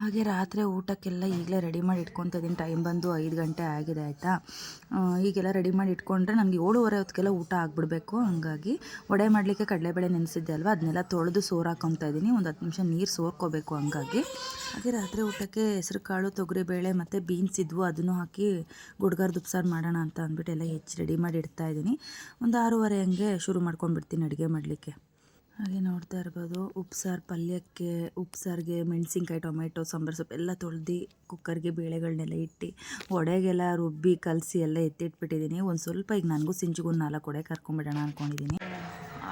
Speaker 1: ಹಾಗೆ ರಾತ್ರಿ ಊಟಕ್ಕೆಲ್ಲ ಈಗಲೇ ರೆಡಿ ಮಾಡಿ ಇಟ್ಕೊತ ಇದ್ದೀನಿ. ಟೈಮ್ ಬಂದು ಐದು ಗಂಟೆ ಆಗಿದೆ ಆಯಿತಾ? ಈಗೆಲ್ಲ ರೆಡಿ ಮಾಡಿ ಇಟ್ಕೊಂಡ್ರೆ ನನಗೆ ಏಳುವರೆ ಹೊತ್ತಿಗೆಲ್ಲ ಊಟ ಆಗಿಬಿಡ್ಬೇಕು. ಹಾಗಾಗಿ ವಡೆ ಮಾಡಲಿಕ್ಕೆ ಕಡಲೆಬೇಳೆ ನೆನೆಸಿದ್ದೆ ಅಲ್ವಾ? ಅದನ್ನೆಲ್ಲ ತೊಳೆದು ಸೋರು ಹಾಕೊತಾ ಇದ್ದೀನಿ. ಒಂದು ಹತ್ತು ನಿಮಿಷ ನೀರು ಸೋರ್ಕೋಬೇಕು ಹಂಗಾಗಿ. ಹಾಗೆ ರಾತ್ರಿ ಊಟಕ್ಕೆ ಹೆಸರು ಕಾಳು, ತೊಗರಿಬೇಳೆ ಮತ್ತು ಬೀನ್ಸ್ ಇದ್ವು. ಅದನ್ನು ಹಾಕಿ ಗುಡ್ಗಾರ ದುಪ್ಸಾರು ಮಾಡೋಣ ಅಂತ ಅಂದ್ಬಿಟ್ಟು ಎಲ್ಲ ಹೆಚ್ಚು ರೆಡಿ ಮಾಡಿ ಇಡ್ತಾ ಇದ್ದೀನಿ. ಒಂದು ಆರೂವರೆ ಹಂಗೆ ಶುರು ಮಾಡ್ಕೊಂಡ್ಬಿಡ್ತೀನಿ ಅಡುಗೆ ಮಾಡಲಿಕ್ಕೆ. ಹಾಗೆ ನೋಡ್ತಾ ಇರ್ಬೋದು. ಉಪ್ಸಾರು ಪಲ್ಯಕ್ಕೆ, ಉಪ್ಸಾರಿಗೆ ಮೆಣಸಿನ್ಕಾಯಿ, ಟೊಮೆಟೊ, ಸಾಂಬಾರು ಸೊಪ್ಪು ಎಲ್ಲ ತೊಳ್ದು ಕುಕ್ಕರ್ಗೆ ಬೇಳೆಗಳನ್ನೆಲ್ಲ ಇಟ್ಟು ಒಡೆಗೆಲ್ಲ ರುಬ್ಬಿ ಕಲಸಿ ಎಲ್ಲ ಎತ್ತಿಟ್ಬಿಟ್ಟಿದ್ದೀನಿ. ಒಂದು ಸ್ವಲ್ಪ ಈಗ ನನಗೂ ಸಿಂಚಿಗೂ ನಾಲ್ಕು ಒಡೆ ಕರ್ಕೊಂಬಿಡೋಣ ಅಂದ್ಕೊಂಡಿದ್ದೀನಿ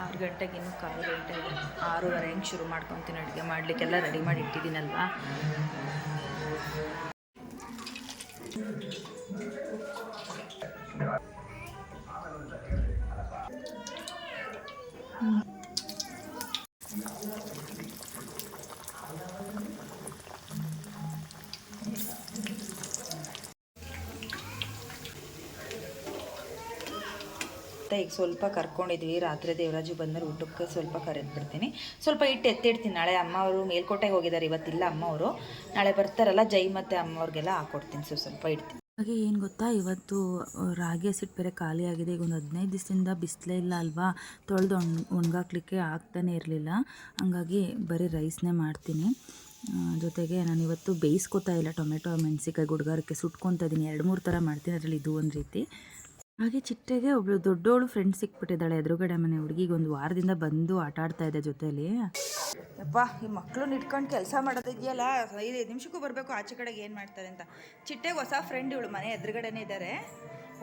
Speaker 1: ಆರು ಗಂಟೆಗೆ ಇನ್ನೂ ಕಾಲು ಗಂಟೆ ಆರೂವರೆ ಹೆಂಗೆ ಶುರು ಮಾಡ್ಕೊತೀನಿ ಅಡುಗೆ. ಮಾಡಲಿಕ್ಕೆಲ್ಲ ರೆಡಿ ಮಾಡಿ ಇಟ್ಟಿದ್ದೀನಲ್ವಾ? ಸ್ವಲ್ಪ ಕರ್ಕೊಂಡಿದ್ವಿ. ರಾತ್ರಿ ದೇವರಾಜು ಬಂದ್ಮೇಲೆ ಊಟಕ್ಕೆ ಸ್ವಲ್ಪ ಕರೆದು ಬಿಡ್ತೀನಿ. ಸ್ವಲ್ಪ ಇಟ್ಟು ಎತ್ತಿಡ್ತೀನಿ. ನಾಳೆ ಅಮ್ಮ ಅವರು ಮೇಲ್ಕೋಟೆಗೆ ಹೋಗಿದ್ದಾರೆ. ಇವತ್ತಿಲ್ಲ ಅಮ್ಮ ಅವರು. ನಾಳೆ ಬರ್ತಾರಲ್ಲ, ಜೈ ಮತ್ತು ಅಮ್ಮ ಅವ್ರಿಗೆಲ್ಲ ಹಾಕೊಡ್ತೀನಿ. ಸೊ ಸ್ವಲ್ಪ ಇಡ್ತೀನಿ. ಹಾಗೆ ಏನು ಗೊತ್ತಾ? ಇವತ್ತು ರಾಗಿ ಹಸಿಟ್ಟು ಬೇರೆ ಖಾಲಿ ಈಗ ಒಂದು ಹದಿನೈದು ದಿವಸದಿಂದ ಬಿಸಿಲೇ ಇಲ್ಲ ಅಲ್ವಾ? ತೊಳೆದು ಒಣ, ಒಣಗಾಕ್ಲಿಕ್ಕೆ ಆಗ್ತಾನೆ ಇರಲಿಲ್ಲ. ಹಂಗಾಗಿ ಬರೀ ರೈಸ್ನೇ ಮಾಡ್ತೀನಿ. ಜೊತೆಗೆ ನಾನು ಇವತ್ತು ಬೇಯಿಸ್ಕೊತಾ ಇಲ್ಲ ಟೊಮೆಟೊ ಮೆಣಸಿಕಾಯಿ ಗುಡ್ಗಾರಕ್ಕೆ ಸುಟ್ಕೊತಾ ಇದ್ದೀನಿ. ಎರಡು, ಮೂರು ಥರ ಮಾಡ್ತೀನಿ. ಅದರಲ್ಲಿ ಇದು ಒಂದು ರೀತಿ. ಹಾಗೆ ಚಿಟ್ಟೆಗೆ ಒಬ್ಳು ದೊಡ್ಡವಳು ಫ್ರೆಂಡ್ ಸಿಕ್ಬಿಟ್ಟಿದ್ದಾಳೆ ಎದುರುಗಡೆ ಮನೆ ಹುಡುಗಿಗೆ ಒಂದು ವಾರದಿಂದ ಬಂದು ಆಟ ಆಡ್ತಾ ಇದೆ ಜೊತೆಲಿ. ಅಪ್ಪ ಈ ಮಕ್ಕಳು ಇಟ್ಕೊಂಡು ಕೆಲಸ ಮಾಡೋದಿದೆಯಲ್ಲ? ಐದು ನಿಮಿಷಕ್ಕೂ ಬರಬೇಕು, ಆಚೆ ಕಡೆಗೆ ಏನು ಮಾಡ್ತಾರೆ ಅಂತ. ಚಿಟ್ಟೆಗೆ ಹೊಸ ಫ್ರೆಂಡ್ ಇವಳು, ಮನೆ ಎದುರುಗಡೆನೇ ಇದ್ದಾರೆ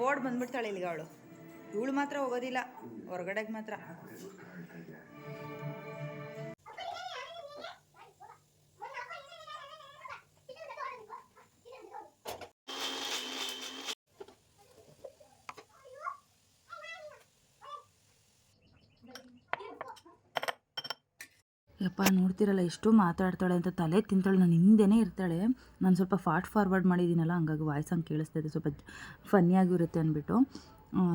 Speaker 1: ಓಡ್ ಬಂದ್ಬಿಡ್ತಾಳೆ ಇಲ್ಲಿಗೆ ಅವಳು. ಇವಳು ಮಾತ್ರ ಹೋಗೋದಿಲ್ಲ, ಹೊರಗಡೆಗೆ ಮಾತ್ರ. ಯಪ್ಪ, ನೋಡ್ತಿರಲ್ಲ, ಎಷ್ಟು ಮಾತಾಡ್ತಾಳೆ ಅಂತ ತಲೆ ತಿಂತಾಳೆ, ನಾನು ಹಿಂದೆನೇ ಇರ್ತಾಳೆ. ನಾನು ಸ್ವಲ್ಪ ಫಾಸ್ಟ್ ಫಾರ್ವರ್ಡ್ ಮಾಡಿದ್ದೀನಲ್ಲ ಹಂಗಾಗಿ ವಾಯ್ಸ್ ಹಂಗೆ ಕೇಳಿಸ್ತಾ ಇದೆ, ಸ್ವಲ್ಪ ಫನ್ನಿಯಾಗಿರುತ್ತೆ ಅಂದ್ಬಿಟ್ಟು.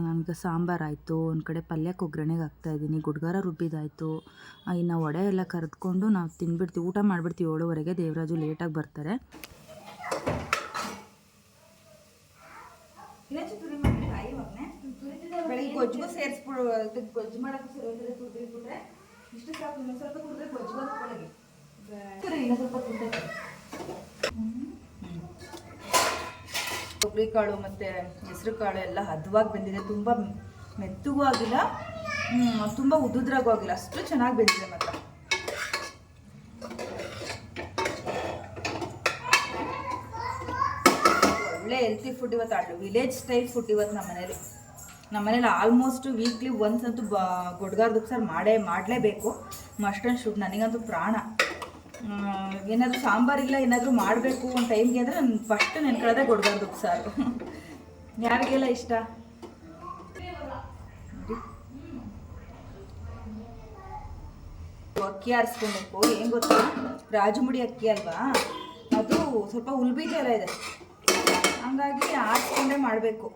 Speaker 1: ನನಗೆ ಸಾಂಬಾರಾಯಿತು ಒಂದು ಕಡೆ ಪಲ್ಯಕ್ಕೆ ಒಗ್ಗರಣೆಗೆ ಹಾಕ್ತಾಯಿದ್ದೀನಿ ಗುಡ್ಗಾರ ರುಬ್ಬಿದಾಯಿತು. ಇನ್ನು ವಡೆ ಎಲ್ಲ ಕರೆದ್ಕೊಂಡು ನಾವು ತಿಂದ್ಬಿಡ್ತೀವಿ, ಊಟ ಮಾಡಿಬಿಡ್ತೀವಿ ಏಳುವರೆಗೆ, ದೇವರಾಜು ಲೇಟಾಗಿ ಬರ್ತಾರೆ.
Speaker 2: ಬೆಳಿಗ್ಗೆ ಸೇರಿಸ್ಬಿಡು ಗೊಜ್ಜು ಮಾಡಕ್ಕೆ ಇಷ್ಟು ಸಾಕು ಇನ್ನೊಂದು ಸ್ವಲ್ಪ ಕುಡಿದ್ರೆ ಗೊಜ್ಜು ಬರುತ್ತೆ ಒಳಗೆ ಸರಿ. ಇನ್ನೊಂದು ಸ್ವಲ್ಪ ಕುಡಿದ್ರೆ ತೊಗರಿ ಕಾಳು ಮತ್ತು ಹೆಸರು ಕಾಳು ಎಲ್ಲ ಹದವಾಗಿ ಬೆಂದಿದೆ. ತುಂಬ ಮೆತ್ತಗೂ ಆಗಿಲ್ಲ ಹ್ಮ್, ತುಂಬ ಉದುದ್ರಾಗೂ ಆಗಿಲ್ಲ. ಅಷ್ಟು ಚೆನ್ನಾಗಿ ಬೆಂದಿದೆ ಮಾತ್ರ. ಒಳ್ಳೆ ಹೆಲ್ತಿ ಫುಡ್ ಇವತ್ತು ಅಡ್ಡು ವಿಲೇಜ್ ಸ್ಟೈಲ್ ಫುಡ್ ಇವತ್ತು ನಮ್ಮ ಮನೇಲಿ ನಮ್ಮ ಮನೇಲಿ ಆಲ್ಮೋಸ್ಟ್ ವೀಕ್ಲಿ ಒನ್ಸ್ ಅಂತೂ ಬ ಸರ್ ಉಪ್ಸಾರು ಮಾಡೇ, ಮಾಡಲೇಬೇಕು. ಮಸ್ಟನ್ ಶುಡ್ ನನಗಂತೂ ಪ್ರಾಣ. ಏನಾದರೂ ಸಾಂಬಾರಿಲ್ಲ ಏನಾದರೂ ಮಾಡಬೇಕು ಒಂದು ಟೈಮ್ಗೆ ಅಂದರೆ ನಾನು ಫಸ್ಟ್ ನೆನ್ಕೊಳ್ಳೋದೆ ಗೊಡ್ಗಾರ್ದು ಉಪ್ಸಾರು ಯಾರಿಗೆಲ್ಲ ಇಷ್ಟ? ಅಕ್ಕಿ ಆರಿಸ್ಕೊಬೇಕು, ಏನು ಗೊತ್ತಾ? ರಾಜಮುಡಿ ಅಕ್ಕಿ ಅಲ್ವಾ? ಅದು ಸ್ವಲ್ಪ ಉಲ್ಬೀಜ ಎಲ್ಲ ಇದೆ. ಹಂಗಾಗಿ ಆರಿಸ್ಕೊಂಡೇ ಮಾಡಬೇಕು.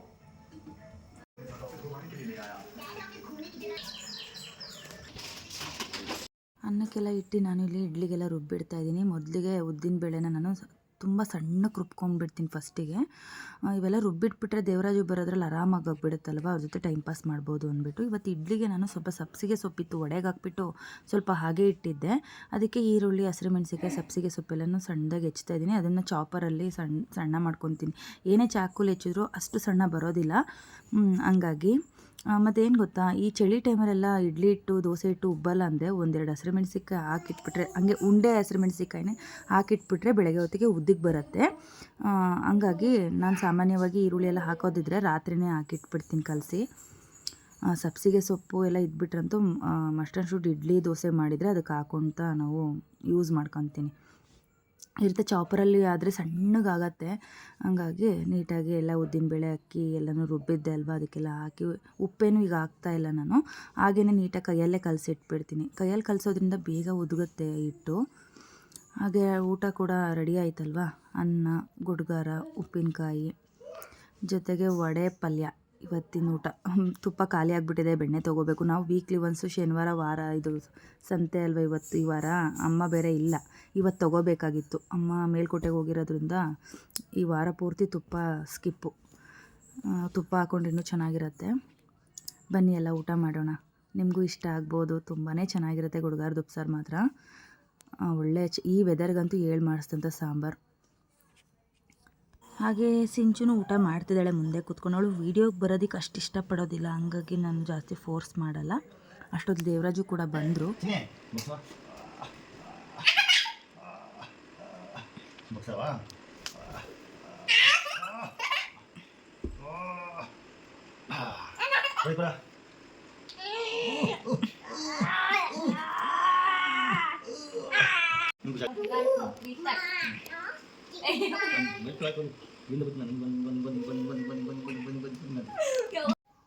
Speaker 1: ಅನ್ನಕ್ಕೆಲ್ಲ ಇಟ್ಟು ನಾನು ಇಲ್ಲಿ ಇಡ್ಲಿಗೆಲ್ಲ ರುಬ್ಬಿಡ್ತಾ ಇದ್ದೀನಿ. ಮೊದಲಿಗೆ ಉದ್ದಿನ ಬೇಳೆನ ನಾನು ತುಂಬ ಸಣ್ಣಕ್ಕೆ ರುಬ್ಕೊಂಡ್ಬಿಡ್ತೀನಿ ಫಸ್ಟಿಗೆ. ಇವೆಲ್ಲ ರುಬ್ಬಿಟ್ಬಿಟ್ರೆ ದೇವರಾಜು ಬರೋದ್ರಲ್ಲಿ ಆರಾಮಾಗಿ ಹೋಗ್ಬಿಡುತ್ತಲ್ವ ಅವ್ರ ಜೊತೆ ಟೈಮ್ ಪಾಸ್ ಮಾಡ್ಬೋದು ಅಂದ್ಬಿಟ್ಟು. ಇವತ್ತು ಇಡ್ಲಿಗೆ ನಾನು ಸ್ವಲ್ಪ ಸಬ್ಸಿಗೆ ಸೊಪ್ಪಿತ್ತು ಒಡೆಗೆ ಹಾಕ್ಬಿಟ್ಟು ಸ್ವಲ್ಪ ಹಾಗೆ ಇಟ್ಟಿದ್ದೆ. ಅದಕ್ಕೆ ಈರುಳ್ಳಿ ಹಸಿರುಮೆಣಸಿಕಾಯಿ ಸಬ್ಸಿಗೆ ಸೊಪ್ಪೆಲ್ಲನೂ ಸಣ್ಣದಾಗಿ ಹೆಚ್ಚ್ತಾ ಇದ್ದೀನಿ. ಅದನ್ನು ಚಾಪರಲ್ಲಿ ಸಣ್ಣ ಸಣ್ಣ ಮಾಡ್ಕೊತೀನಿ. ಏನೇ ಚಾಕುಲಿ ಹೆಚ್ಚಿದ್ರು ಅಷ್ಟು ಸಣ್ಣ ಬರೋದಿಲ್ಲ. ಹಂಗಾಗಿ ಮತ್ತೇನು ಗೊತ್ತಾ? ಈ ಚಳಿ ಟೈಮಲ್ಲೆಲ್ಲ ಇಡ್ಲಿ ಇಟ್ಟು ದೋಸೆ ಇಟ್ಟು ಉಬ್ಬಲ್ಲ ಅಂದರೆ ಒಂದೆರಡು ಹಸಿರು ಮೆಣಸಿಕಾಯಿ ಹಾಕಿಟ್ಬಿಟ್ರೆ, ಹಂಗೆ ಉಂಡೆ ಹಸಿರು ಮೆಣಸಿಕಾಯಿನೇ ಹಾಕಿಟ್ಬಿಟ್ರೆ ಬೆಳಗ್ಗೆ ಹೊತ್ತಿಗೆ ಉದ್ದಿಗೆ ಬರುತ್ತೆ. ಹಂಗಾಗಿ ನಾನು ಸಾಮಾನ್ಯವಾಗಿ ಈರುಳ್ಳಿ ಎಲ್ಲ ಹಾಕೋದಿದ್ರೆ ರಾತ್ರಿನೇ ಹಾಕಿಟ್ಬಿಡ್ತೀನಿ ಕಲಸಿ. ಸಬ್ಸಿಗೆ ಸೊಪ್ಪು ಎಲ್ಲ ಇದ್ಬಿಟ್ರಂತೂ ಮಸ್ಟರ್ಡ್ ಶೂಟ್ ಇಡ್ಲಿ, ದೋಸೆ ಮಾಡಿದರೆ ಅದಕ್ಕೆ ಹಾಕೊತ ನಾವು ಯೂಸ್ ಮಾಡ್ಕೊತೀನಿ. ಇರುತ್ತೆ. ಚಾಪರಲ್ಲಿ ಆದರೆ ಸಣ್ಣಗಾಗತ್ತೆ. ಹಂಗಾಗಿ ನೀಟಾಗಿ ಎಲ್ಲ ಉದ್ದಿನಬೇಳೆ ಅಕ್ಕಿ ಎಲ್ಲನೂ ರುಬ್ಬಿದ್ದೆ ಅಲ್ವಾ? ಅದಕ್ಕೆಲ್ಲ ಹಾಕಿ ಉಪ್ಪೇನು ಈಗ ಹಾಕ್ತಾ ಇಲ್ಲ ನಾನು. ಹಾಗೆಯೇ ನೀಟಾಗಿ ಕೈಯಲ್ಲೇ ಕಲಸಿಟ್ಬಿಡ್ತೀನಿ. ಕೈಯಲ್ಲಿ ಕಲಸೋದ್ರಿಂದ ಬೇಗ ಉದುಗುತ್ತೆ ಹಿಟ್ಟು. ಹಾಗೆ ಊಟ ಕೂಡ ರೆಡಿ ಆಯ್ತಲ್ವಾ? ಅನ್ನ, ಗುಡ್ಗಾರ, ಉಪ್ಪಿನಕಾಯಿ, ಜೊತೆಗೆ ವಡೆ ಪಲ್ಯ. ಇವತ್ತಿನ ಊಟ. ತುಪ್ಪ ಖಾಲಿ ಆಗಿಬಿಟ್ಟಿದೆ, ಬೆಣ್ಣೆ ತೊಗೋಬೇಕು. ನಾವು ವೀಕ್ಲಿ ಒನ್ಸು ಶನಿವಾರ, ವಾರ ಇದು ಸಂತೆ ಅಲ್ವಾ ಇವತ್ತು, ಈ ವಾರ? ಅಮ್ಮ ಬೇರೆ ಇಲ್ಲ. ಇವತ್ತು ತೊಗೋಬೇಕಾಗಿತ್ತು. ಅಮ್ಮ ಮೇಲ್ಕೋಟೆಗೆ ಹೋಗಿರೋದ್ರಿಂದ ಈ ವಾರ ಪೂರ್ತಿ ತುಪ್ಪ ಸ್ಕಿಪ್ಪು ತುಪ್ಪ ಇನ್ನೂ ಚೆನ್ನಾಗಿರುತ್ತೆ. ಬನ್ನಿ ಎಲ್ಲ ಊಟ ಮಾಡೋಣ. ನಿಮಗೂ ಇಷ್ಟ ಆಗ್ಬೋದು. ತುಂಬಾ ಚೆನ್ನಾಗಿರುತ್ತೆ ಗುಡ್ಗಾರದ ಉಪ್ಸಾರು ಮಾತ್ರ. ಒಳ್ಳೆ ಈ ವೆದರ್ಗಂತೂ ಏಳು ಮಾಡಿಸ್ತಂಥ ಸಾಂಬಾರು. ಹಾಗೆ ಸಿಂಚುನು ಊಟ ಮಾಡ್ತಿದ್ದಾಳೆ ಮುಂದೆ ಕೂತ್ಕೊಂಡು. ಅವಳು ವೀಡಿಯೋಗೆ ಬರೋದಕ್ಕೆ ಅಷ್ಟು ಇಷ್ಟಪಡೋದಿಲ್ಲ. ಹಂಗಾಗಿ ನಾನು ಜಾಸ್ತಿ ಫೋರ್ಸ್ ಮಾಡಲ್ಲ. ಅಷ್ಟೊತ್ತು ದೇವರಾಜು ಕೂಡ ಬಂದರು.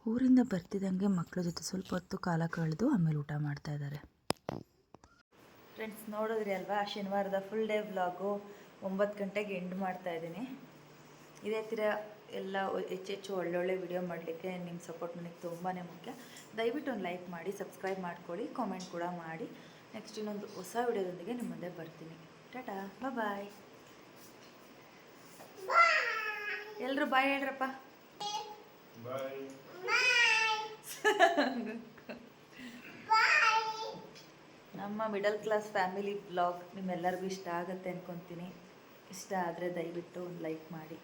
Speaker 1: ಊರಿಂದ ಬರ್ತಿದ್ದಂಗೆ ಮಕ್ಕಳ ಜೊತೆ ಸ್ವಲ್ಪ ಹೊತ್ತು ಕಾಲ ಕಳೆದು ಆಮೇಲೆ ಊಟ ಮಾಡ್ತಾ ಇದ್ದಾರೆ.
Speaker 2: ಫ್ರೆಂಡ್ಸ್ ನೋಡಿದ್ರಿ ಅಲ್ವಾ? ಶನಿವಾರದ ಫುಲ್ ಡೇ ವ್ಲಾಗು ಒಂಬತ್ತು ಗಂಟೆಗೆ ಎಂಡ್ ಮಾಡ್ತಾ ಇದ್ದೀನಿ. ಇದೇ ಥರ ಎಲ್ಲ ಹೆಚ್ಚು ಹೆಚ್ಚೆಚ್ಚು ಒಳ್ಳೊಳ್ಳೆ ವಿಡಿಯೋ ಮಾಡಲಿಕ್ಕೆ ನಿಮ್ಮ ಸಪೋರ್ಟ್ ನನಗೆ ತುಂಬಾ ಮುಖ್ಯ. ದಯವಿಟ್ಟು ಒಂದು ಲೈಕ್ ಮಾಡಿ ಸಬ್ಸ್ಕ್ರೈಬ್ ಮಾಡ್ಕೊಳ್ಳಿ ಕಾಮೆಂಟ್ ಕೂಡ ಮಾಡಿ. ನೆಕ್ಸ್ಟ್ ಇನ್ನೊಂದು ಹೊಸ ವಿಡಿಯೋದೊಂದಿಗೆ ನಿಮ್ಮ ಮುಂದೆ ಬರ್ತೀನಿ. ಟಾಟಾ ಬಾಯ್ ಎಲ್ಲರೂ ಬಾಯ್ ಹೇಳ್ರಪ್ಪ. ನಮ್ಮ ಮಿಡಲ್ ಕ್ಲಾಸ್ ಫ್ಯಾಮಿಲಿ ಬ್ಲಾಗ್ ನಿಮ್ಮೆಲ್ಲರಿಗೂ ಇಷ್ಟ ಆಗುತ್ತೆ ಅನ್ಕೊಂತೀನಿ. ಇಷ್ಟ ಆದರೆ ದಯವಿಟ್ಟು ಒಂದು ಲೈಕ್ ಮಾಡಿ.